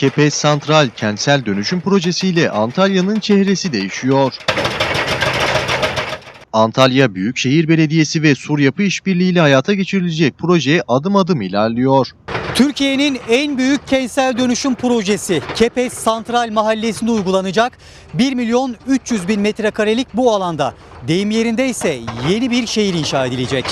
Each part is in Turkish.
Kepez Santral kentsel dönüşüm projesiyle Antalya'nın çehresi değişiyor. Antalya Büyükşehir Belediyesi ve Sur Yapı İşbirliği ile hayata geçirilecek proje adım adım ilerliyor. Türkiye'nin en büyük kentsel dönüşüm projesi Kepez Santral Mahallesi'nde uygulanacak 1 milyon 300 bin metrekarelik bu alanda. Deyim yerinde ise yeni bir şehir inşa edilecek.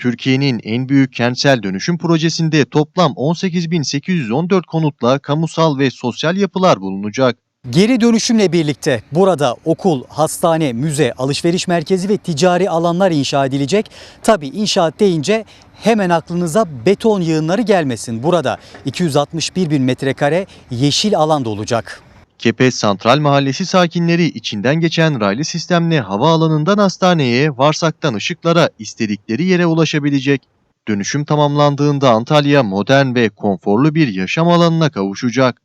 Türkiye'nin en büyük kentsel dönüşüm projesinde toplam 18.814 konutla kamusal ve sosyal yapılar bulunacak. Geri dönüşümle birlikte burada okul, hastane, müze, alışveriş merkezi ve ticari alanlar inşa edilecek. Tabi inşaat deyince hemen aklınıza beton yığınları gelmesin. Burada 261 bin metrekare yeşil alan da olacak. Kepez Santral Mahallesi sakinleri içinden geçen raylı sistemle havaalanından hastaneye, Varsak'tan ışıklara istedikleri yere ulaşabilecek. Dönüşüm tamamlandığında Antalya modern ve konforlu bir yaşam alanına kavuşacak.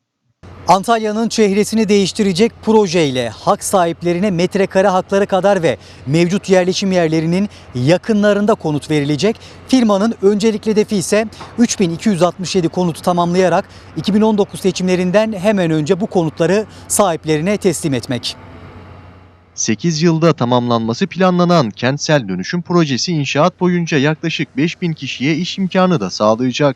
Antalya'nın çehresini değiştirecek projeyle hak sahiplerine metrekare hakları kadar ve mevcut yerleşim yerlerinin yakınlarında konut verilecek. Firmanın öncelikli hedefi ise 3267 konutu tamamlayarak 2019 seçimlerinden hemen önce bu konutları sahiplerine teslim etmek. 8 yılda tamamlanması planlanan kentsel dönüşüm projesi inşaat boyunca yaklaşık 5000 kişiye iş imkanı da sağlayacak.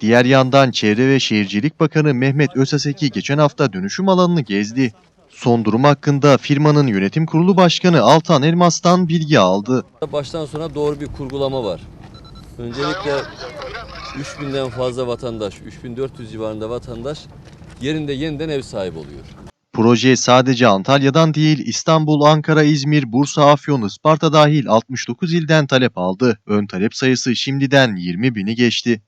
Diğer yandan Çevre ve Şehircilik Bakanı Mehmet Özaseki geçen hafta dönüşüm alanını gezdi. Son durum hakkında firmanın yönetim kurulu başkanı Altan Elmas'tan bilgi aldı. Baştan sona doğru bir kurgulama var. Öncelikle 3000'den fazla vatandaş, 3400 civarında vatandaş yerinde yeniden ev sahibi oluyor. Proje sadece Antalya'dan değil İstanbul, Ankara, İzmir, Bursa, Afyon, Isparta dahil 69 ilden talep aldı. Ön talep sayısı şimdiden 20 bini geçti.